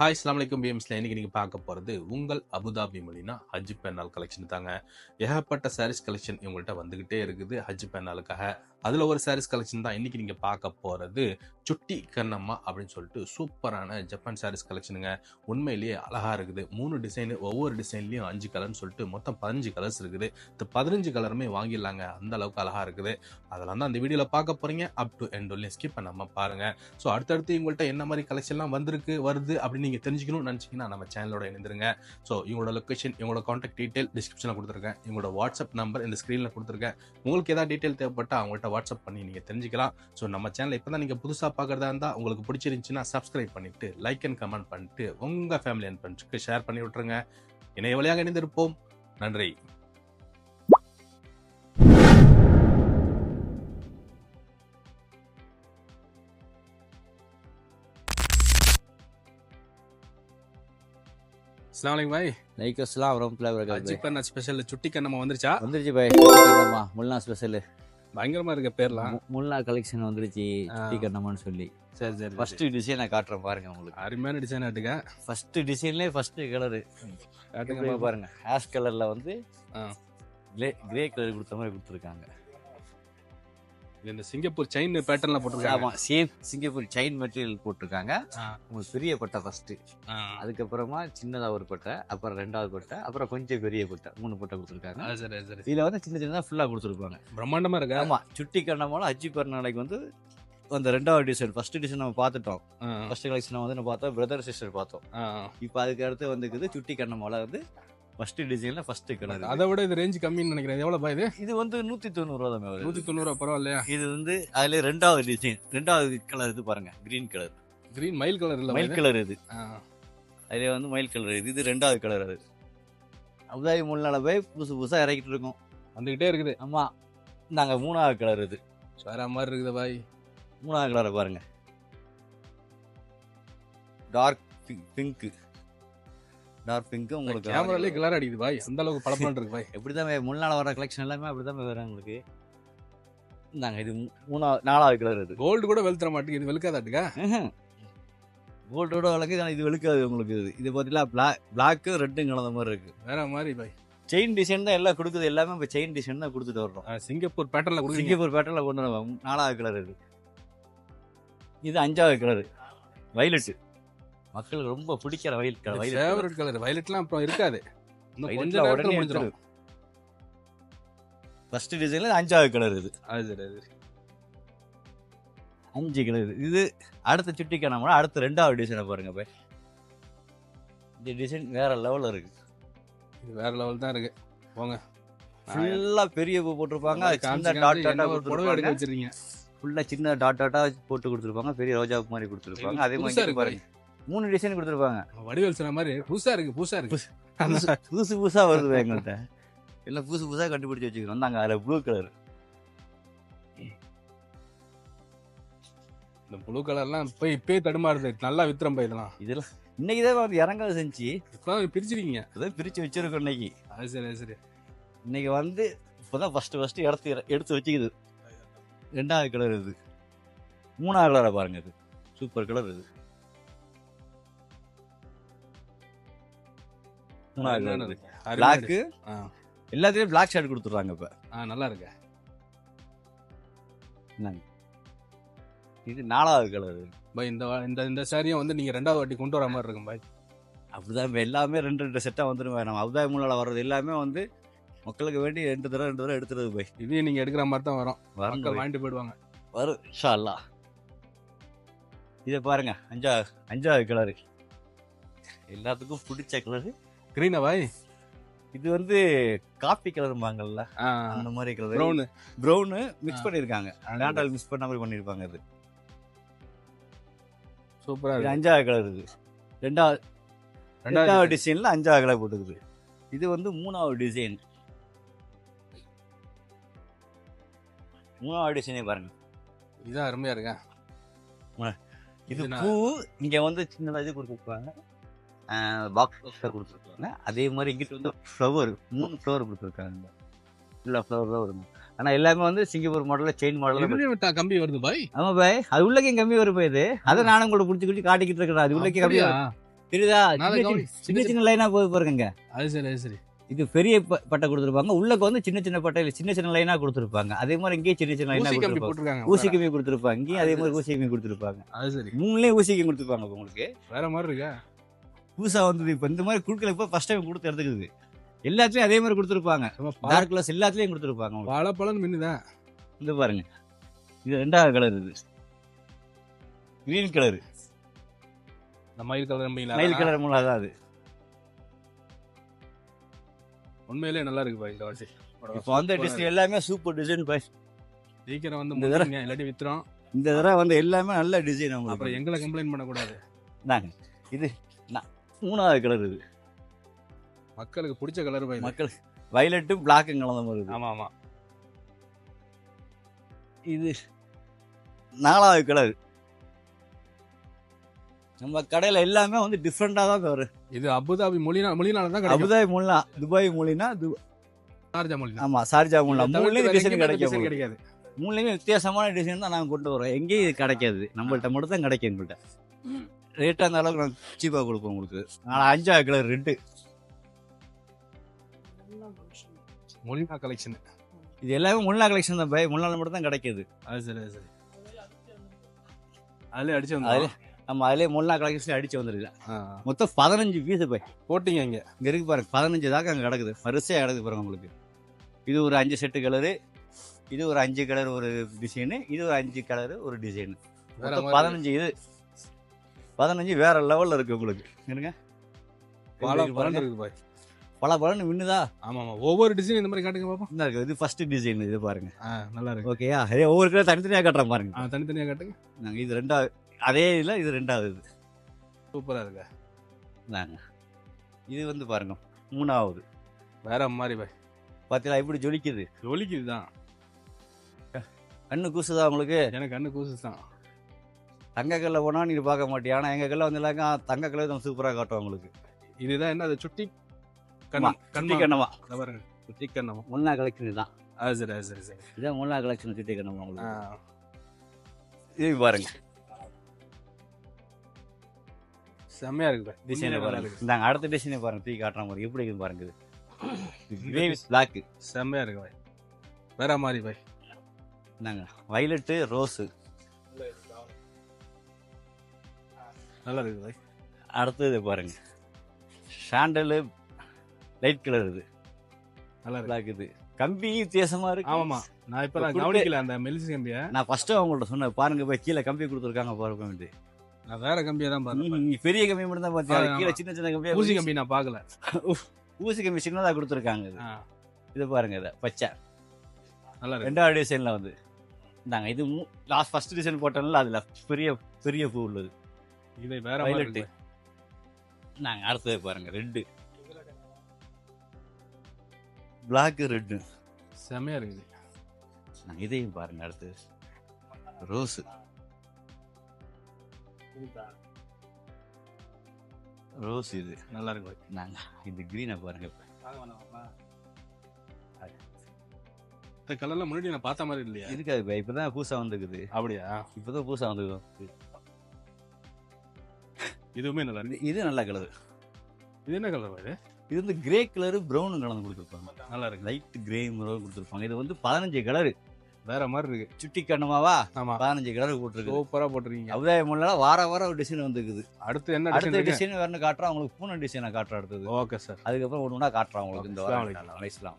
Hi அஸ்லாம் வலைக்கும் பிஎம்ஸ்ல இன்னைக்கு நீங்க பார்க்க போறது உங்கள் அபுதாபி மொழினா ஹஜ் பெண்ணால் கலெக்ஷன் தாங்க. ஏகப்பட்ட சாரீஸ் கலெக்ஷன் இவங்கள்ட்ட வந்துகிட்டே இருக்குது. ஹஜ் பெண்ணாலுக்காக அதில் ஒரு சாரீஸ் கலெக்ஷன் தான் இன்றைக்கி நீங்கள் பார்க்க போகிறது சுட்டி கண்ணம்மா அப்படின்னு சொல்லிட்டு சூப்பரான ஜப்பான் சாரீஸ் கலெக்ஷனுங்க உண்மையிலேயே அழகாக இருக்குது. மூணு டிசைனு ஒவ்வொரு டிசைன்லேயும் அஞ்சு கலர்னு சொல்லிட்டு மொத்தம் பதினஞ்சு கலர்ஸ் இருக்குது. இந்த பதினஞ்சு கலருமே வாங்கிடலாங்க. அந்த அளவுக்கு அழகாக இருக்குது. அதெல்லாம் தான் அந்த வீடியோவில் பார்க்க போறீங்க. அப் டு எண்ட் ஒன்லையும் ஸ்கிப் பண்ணாமல் பாருங்க. ஸோ அடுத்தடுத்து இவங்கள்ட்ட என்ன மாதிரி கலெக்ஷன்லாம் வந்திருக்கு வருது அப்படின்னு நீங்கள் தெரிஞ்சுக்கணும்னு நினச்சிங்கன்னா நம்ம சேனலோட இணைந்துருங்க. ஸோ இவங்களோட லொக்கேஷன் இவங்களோட காண்டாக்ட் டீட்டெயில் டிஸ்கிரிப்ஷனில் கொடுத்துருக்கேன். இவங்களோட வாட்ஸ்அப் நம்பர் இந்த ஸ்க்ரீனில் கொடுத்துருக்கேன். உங்களுக்கு ஏதாவது டீட்டெயில் தேவைப்பட்டால் அவங்கள்ட்ட வாட்ஸ்அப் பண்ணி நீங்கள் தெரிஞ்சுக்கலாம். ஸோ நம்ம சேனல் இப்போ தான் நீங்கள் புதுசாக பார்க்குறதா இருந்தால் உங்களுக்கு பிடிச்சிருந்துச்சுன்னா சப்ஸ்கிரைப் பண்ணிட்டு லைக் அண்ட் கமெண்ட் பண்ணிட்டு உங்கள் ஃபேமிலி அண்ட் ஃப்ரெண்ட்ஸ்க்கு ஷேர் பண்ணி விட்ருங்க இணைய வழியாக இணைந்திருப்போம். நன்றி. அஸ்லாம் பாய். லைக் அஸ்லாம் வரமத்துல்லாஹி ஸ்பெஷல் சுட்டி கண்ணம்மா வந்துருச்சா? வந்துருச்சு பாய் முல்னா ஸ்பெஷல் பயங்கரமா இருக்க பேர்லாம். முல்னா கலெக்ஷன் வந்துருச்சு. சுட்டி கண்ணம்மான்னு சொல்லி. சரி சரி ஃபர்ஸ்ட் டிசைன் நான் காட்டுறேன் பாருங்க உங்களுக்கு. அருமையான டிசைன் ஆட்டுங்க ஃபர்ஸ்ட் டிசைன்லேயே ஃபர்ஸ்ட் கலரு காட்டுங்க பாருங்க. ஆஷ் கலர்ல வந்து. கிரே கிரே கலர் கொடுத்த மாதிரி கொடுத்துருக்காங்க. இந்த சிங்கப்பூர் செயின் பேட்டர்ன்ல போட்டிருக்காங்க. ஆமா சேம் சிங்கப்பூர் செயின் மெட்டீரியல் போட்டிருக்காங்க. உங்களுக்கு பெரிய பட்டை ஃபர்ஸ்ட். அதுக்கப்புறமா சின்னதா ஒரு பட்டை அப்புறம் ரெண்டாவது பட்டை அப்புறம் கொஞ்சம் பெரிய பட்டை மூணு பட்டை கொடுத்துருக்காங்க. இதுல வந்து சின்ன சின்னதா ஃபுல்லா கொடுத்துருப்பாங்க. பிரம்மாண்டமா இருக்கா? ஆமா சுட்டி கண்ணமால அஜி நாளைக்கு வந்து அந்த ரெண்டாவது டிசைன் ஃபர்ஸ்ட் டிசைன் நம்ம பார்த்துட்டோம். ஃபர்ஸ்ட் கலெக்ஷன் வந்து நம்ம பார்த்தோம் பிரதர் சிஸ்டர் பார்த்தோம். இப்போ அதுக்கு அடுத்து வந்துக்குது சுட்டி கண்ணமால வந்து ஃபர்ஸ்ட் டிசைன்ல ஃபர்ஸ்ட் கலர் அதை விட இது ரேஞ்ச் கம்மின்னு நினைக்கிறேன். எவ்வளவு இது? இது வந்து நூத்தி தொண்ணூறு ரூபா தான் நூத்தி தொண்ணூறு பரவாயில்லையா? இது வந்து அதுல ரெண்டாவது டிசைன் ரெண்டாவது கலர் இது பாருங்க கிரீன் கலர் கிரீன் மயில் கலர் இல்ல மயில் கலர் இது. ஆ. அதுல வந்து மயில் கலர் இது. இது ரெண்டாவது கலர் அது. அபுதாபி முன்னால போய் புதுசு புதுசா இறக்கிட்டு இருக்கோம். வந்துகிட்டே இருக்குது. ஆமா. நாங்க மூணாவது கலர் இது. வேற மாதிரி இருக்குது பாய். மூணாவது கலரை பாருங்க. டார்க் பிங்க் டார்க் பிங்க் உங்களுக்கு கேமராலே கலர் அடிக்குது பாய். அந்த அளவுக்கு பளபளன்னு இருக்கு பாய். எப்படிதான் முன்னால வர கலெக்ஷன் எல்லாமே அப்படிதான் வரும் உங்களுக்கு. இந்தாங்க இது மூணாவது நாலாவது கலர் இது. கோல்டு கூட வெளுத்துற மாட்டேங்குது. இது வெளுக்காதாட்டுக்கா? கோல்டோட வழக்கு ஆனால் இது வெளுக்காது உங்களுக்கு இது. இது பார்த்தீங்களா பிளாக் பிளாக்கு ரெட்டும் கலந்த மாதிரி இருக்கு. வேற மாதிரி பாய். செயின் டிசைன் தான் எல்லாம் கொடுக்குது. எல்லாமே இப்போ செயின் டிசைன் தான் கொடுத்துட்டு வர்றோம். சிங்கப்பூர் பேட்டர்ன்ல கொடுக்குறீங்க. சிங்கப்பூர் பேட்டர்ல கொண்டு நாலாவது கலர் இது. இது அஞ்சாவது கலர் வயலட் மக்களுக்கு ரொம்ப பிடிக்கிற வயலட் கலர் ஃபேவரட் கலர் வயலட்லாம் அப்புறம் இருக்காது. இன்னும் கொஞ்ச வயலட்ல நேரத்துல உடனே முடிஞ்சிடும் ஃபர்ஸ்ட் டிசைன்ல அஞ்சாவது கலர் இது. அது. அஞ்சு கலர் இது. அடுத்த சுட்டிக்கான கூட அடுத்த ரெண்டாவது டிசைனை பாருங்க போய். இந்த டிசைன் வேற லெவல்ல இருக்கு. இது வேற லெவல் தான் இருக்கு. போங்க. ஃபுல்லா பெரிய பூ போட்டிருப்பாங்க. சின்ன டாட் டாட்டா புடவை எடுக்க வச்சிருக்கீங்க. ஃபுல்லா சின்ன டாட் டாட்டா போட்டு கொடுத்துருப்பாங்க. பெரிய ரோஜா மாதிரி கொடுத்துருப்பாங்க. அதே மாதிரி பாருங்க. மூணு டிசைன் கொடுத்துருப்பாங்க. வடிவேல் சொன்ன மாதிரி புதுசா இருக்கு புதுசா இருக்கு. புதுசு புதுசு புதுசா வருது எங்கள்கிட்ட எல்லாம் புதுசு புதுசா கண்டுபிடிச்சு வச்சுக்கிறோம். வந்தாங்க அதுல ப்ளூ கலர் இந்த ப்ளூ கலர்லாம் போய் இப்பயே தடுமாறுது. நல்லா வித்துறம் போய் இதெல்லாம். இதெல்லாம் இன்னைக்கு தான் வந்து இறங்காத செஞ்சு. இப்பதான் பிரிச்சிருக்கீங்க. இப்பதான் பிரிச்சு வச்சிருக்கோம் இன்னைக்கு. அது சரி அது சரி. இன்னைக்கு வந்து இப்போதான் ஃபர்ஸ்ட் ஃபர்ஸ்ட் எடுத்து எடுத்து வச்சுக்குது. ரெண்டாவது கலர் இது. மூணாவது கலரை பாருங்க இது. சூப்பர் கலர் இது. மூணாவது பிளாக்கு ஆ. எல்லாத்துலயும் பிளாக் ஷர்ட் கொடுத்துட்றாங்க இப்ப. ஆ நல்லா இருக்கு. இது நாலாவது கலர் பாய் இந்த இந்த இந்த சாரியும் வந்து நீங்க ரெண்டாவது வாட்டி கொண்டு வர மாதிரி இருக்கும் பாய் அப்படிதான் இப்ப எல்லாமே ரெண்டு ரெண்டு செட்டா வந்துடும் நம்ம அபுதாபி முன்னால வர்றது எல்லாமே வந்து மக்களுக்கு வேண்டி ரெண்டு தடவை ரெண்டு தடவை எடுத்துறது போய் இதையும் நீங்க எடுக்கிற மாதிரி தான் வரும். மக்கள் வாங்கிட்டு போயிடுவாங்க. வரும் இன்ஷா அல்லாஹ் இதை பாருங்க அஞ்சா அஞ்சாவது கலரு எல்லாத்துக்கும் பிடிச்ச கலரு கிரீனா பாய்? இது வந்து காப்பி கலரும்பாங்கல்ல அந்த மாதிரி கலர் ப்ரௌன் ப்ரௌனு மிக்ஸ் பண்ணிருக்காங்க. லேண்டால் மிக்ஸ் பண்ண மாதிரி பண்ணிருப்பாங்க இது. சூப்பரா இது இருக்கு. அஞ்சாவது கலர் இது. ரெண்டாவது ரெண்டாவது டிசைன்ல அஞ்சாவது கலர் போட்டுக்குது. இது வந்து மூணாவது டிசைன் மூணாவது டிசைனே பாருங்க. இதான் அருமையா இருக்கா? இது பூ இங்க வந்து சின்னதா இது கொடுத்துருப்பாங்க. பாக்ஸ் கொடுத்துருக்காங்க. அதே மாதிரி இங்கிட்டு வந்து ஃப்ளவர் மூணு ஃப்ளவர் கொடுத்துருக்காங்க. ஃபுல்லாக ஃப்ளவர் தான் வரும் ஆனா எல்லாமே வந்து சிங்கப்பூர் மாடல்ல செயின் மாடல்ல கம்பி வருது பாய். ஆமா பாய். அது உள்ளக்கே கம்மி வரும் போய் இது. அதை நானும் கூட புடிச்சு குடிச்சு காட்டிக்கிட்டு இருக்கிறேன். அது உள்ளக்கே கம்மி தெரியுதா? சின்ன சின்ன சின்ன சின்ன லைனா போய் பாருங்க. அது சரி அது சரி. இது பெரிய பட்டை கொடுத்துருப்பாங்க. உள்ளக்கு வந்து சின்ன சின்ன பட்டையில சின்ன சின்ன லைனா கொடுத்துருப்பாங்க. அதே மாதிரி இங்கேயும் சின்ன சின்ன லைனா ஊசி கம்பி கொடுத்துருப்பாங்க. ஊசி கம்மி கொடுத்துருப்பாங்க. இங்கேயும் அதே மாதிரி ஊசி கம்மி கொடுத்துருப்பாங்க. அது சரி. மூணுலயும் ஊசி கம்மி கொடுத்துருப்பாங்க உங்களுக்கு. வேற மாதிரி இருக்கா? புதுசா வந்தது. இப்ப இந்த மாதிரி குடுக்கல இப்ப ஃபர்ஸ்ட் டைம் கொடுத்து எடுத்துக்குது. எல்லாத்துலயும் அதே மாதிரி கொடுத்துருப்பாங்க. டார்க் கலர்ஸ் எல்லாத்துலயும் கொடுத்துருப்பாங்க. பல பலன்னு மின்னுதான் இது பாருங்க. இது ரெண்டாவது கலர் இது. கிரீன் கலர் இந்த மயில் கலர் மயில் கலர் மூலம் அதான் அது. உண்மையிலேயே நல்லா இருக்கு பாய் இந்த வாசி. இப்போ வந்த டிசைன் எல்லாமே சூப்பர் டிசைன் பாய். சீக்கிரம் வந்து இந்த முடிங்க, இல்லாட்டி வித்துறோம் இந்த தடவை வந்து எல்லாமே நல்ல டிசைன் அப்புறம் உங்களுக்கு எங்களை கம்ப்ளைண்ட் பண்ணக்கூடாது. இந்தாங்க. இது மூணாவது கலர் இது மக்களுக்கு பிடிச்ச கலர் இது. மக்கள் வயலட்டும் பிளாக்கும் கலந்த மாதிரி இருக்கு. ஆமா ஆமா இது நாலாவது கலர் நம்ம கடையில எல்லாமே வந்து டிஃப்ரெண்டா தான் வரும் இது அபுதாபி மொழினா மொழினால தான் கிடைக்கும். அபுதாபி மூலா துபாய் மூலினா து- ஷார்ஜா மொழி ஆமா சார்ஜா மூலா மூணுலயும் டிசைன் கிடைக்கும். கிடைக்காது. மூணுலயுமே வித்தியாசமான டிசைன் தான் நாங்கள் கொண்டு வரோம் எங்கேயும் இது கிடைக்காது. நம்மள்ட்ட மட்டும் தான் கிடைக்கும் எங்கள்கிட்ட ரேட்டாக அந்த அளவுக்கு நாங்கள் சீப்பாக கொடுப்போம் உங்களுக்கு. நான் அஞ்சாவது கலர் ரெட்டு மொழினா கலெக்ஷன் இது எல்லாமே முல்லா கலெக்ஷன் தான் பை. முன்னாள் மட்டும் தான் கிடைக்கிது. அது சரி அது சரி. அதுல அடிச்சு வந்து நம்ம அதிலே முல்லா கலெக்ஷன் அடிச்சு வந்துருக்கு மொத்தம் பதினஞ்சு பீஸ் பை. போட்டீங்க இங்க. இங்க இருக்கு பாருங்க பதினஞ்சு தாக்க அங்கே கிடக்குது. வரிசையாக கிடக்குது பாருங்க உங்களுக்கு. இது ஒரு அஞ்சு செட்டு கலரு இது ஒரு அஞ்சு கலர் ஒரு டிசைனு இது ஒரு அஞ்சு கலரு ஒரு டிசைனு பதினஞ்சு இது. பதினஞ்சு வேற லெவல்ல இருக்கு உங்களுக்கு. இருங்க பல பலன் பாருங்க. இருக்கு பாய். பல பலன்னு மின்னுதா ஆமா ஆமா ஒவ்வொரு டிசைன் இந்த மாதிரி காட்டுங்க பாப்போம். இந்த இருக்கு. இது ஃபர்ஸ்ட் டிசைன் இது பாருங்க. ஆ நல்லா இருக்கு. ஓகேயா அதே ஒவ்வொரு கிலோ தனித்தனியாக கட்டுறேன் பாருங்க. ஆ தனித்தனியா காட்டுங்க. நாங்க இது ரெண்டாவது அதே இதில் இது ரெண்டாவது இது. சூப்பரா இருக்கு. நாங்க இது வந்து பாருங்க மூணாவது. வேற மாதிரி பாய். பார்த்தீங்களா இப்படி ஜொலிக்குது. ஒலிக்குது தான் கண்ணு கூசுதா உங்களுக்கு? எனக்கு கண்ணு கூசு தான் தங்க கல்ல போனா நீங்க பார்க்க மாட்டீங்க ஆனா எங்க கல்ல வந்து இல்லாக்க தங்க கல்ல தான் சூப்பரா காட்டும் உங்களுக்கு. இதுதான் என்ன அது சுட்டி கண்ணம் சுட்டி கண்ணமா. சுட்டி கண்ணமா. முல்லா கலெக்ஷன் தான் அது சரி சரி சரி. இதான் முல்லா கலெக்ஷன் சுட்டி கண்ணமா ஆ, உங்களுக்கு இது பாருங்க. செம்மையா இருக்கு டிசைனை பாருங்க. இந்தாங்க அடுத்த டிசைனை பாருங்க தூக்கி காட்டுற மாதிரி. எப்படி இருக்குது பாருங்க இது. பிளாக் செம்மையா இருக்கு பாய் வேற மாதிரி பாய். இந்தாங்க வயலட்டு ரோஸு நல்லா இருக்கு பாய் அடுத்தது பாருங்க. சாண்டலு லைட் கலர் இது. நல்லா இருக்கு. பிளாக் இது. கம்பி வித்தியாசமா இருக்கு. ஆமாமா நான் இப்ப கவனிக்கல அந்த மெலிசு கம்பிய. நான் ஃபர்ஸ்ட் அவங்கள்ட்ட சொன்னேன். பாருங்க போய் கீழே கம்பி கொடுத்துருக்காங்க பாருங்க நான் வேற கம்பியை தான் பார்த்தேன் பெரிய கம்பி மட்டும் தான் பார்த்தீங்க ஆமா. கீழே சின்ன சின்ன கம்பியா ஊசி கம்பி நான் பார்க்கல ஊசி கம்பி சின்னதா கொடுத்துருக்காங்க இது. இது பாருங்க இதை. பச்சை. நல்லா இருக்கு. ரெண்டாவது டிசைன்ல வந்து. இந்தாங்க இது லாஸ்ட் ஃபர்ஸ்ட் டிசைன் போட்டோம்ல அதுல பெரிய பெரிய பூ உள்ளது. இது வேற மாதிரி Violet. இருக்கு. நாங்க அடுத்தது பாருங்க ரெட்டு பிளாக் ரெட்டு செம்மையா இருக்குது. நாங்க இதையும் பாருங்க அடுத்தது ரோஸ் ரோஸ் இது. நல்லா இருக்கு. பாய் நாங்க இந்த கிரீனை பாருங்க. இந்த கலர்ல முன்னாடி நான் பார்த்த மாதிரி இல்லையா? இருக்காது பா இப்பதான் பூசா வந்துக்குது அப்படியா? இப்பதான் பூசா வந்துக்குது இதுவுமே நல்லா இருக்கு. இது நல்ல கலர். இது என்ன கலர் இது? இது வந்து கிரே கலர் ப்ரௌன் கலந்து கொடுத்துருப்பாங்க. நல்லா இருக்கு. லைட் கிரே ப்ரௌன் கொடுத்துருப்பாங்க. இது வந்து பதினஞ்சு கலர் வேற மாதிரி இருக்கு. சுட்டி கண்ணமாவா? ஆமா. பதினஞ்சு கலர் போட்டிருக்கு சூப்பரா போட்டிருக்கீங்க. அவுதாய முன்னால வார வாரம் ஒரு டிசைன் வந்துக்குது அடுத்து என்ன அடுத்த டிசைன் வேற காட்டுறோம் உங்களுக்கு பூனை டிசைனை காட்டுறோம் அடுத்தது. ஓகே சார் அதுக்கப்புறம் ஒன்று ஒன்றா காட்டுறோம் உங்களுக்கு இந்த வாரம். அலைஸ்லாம்